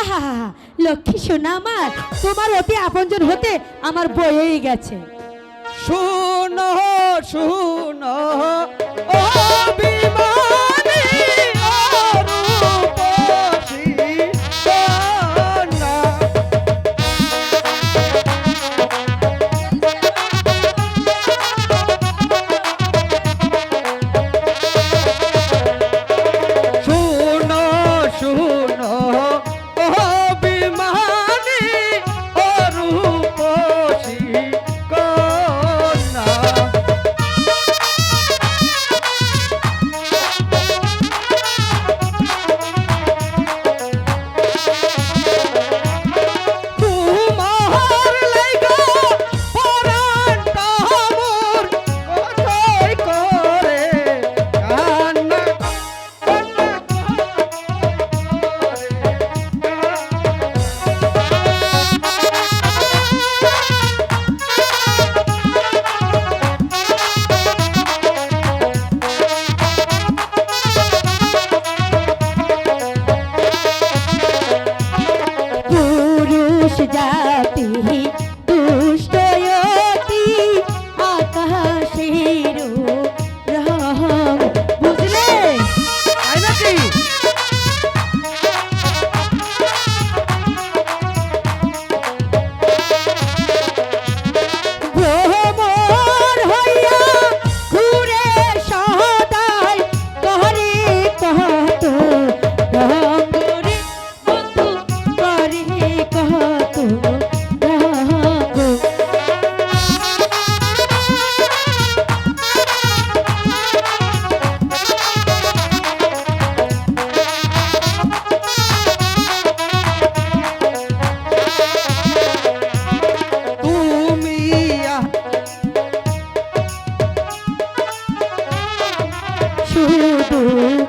আহা লক্ষ্মী সোনা আমার তোমার অতি আপনজন হতে আমার বয়েই গেছে। শোনো শুনো ফেরু শুধু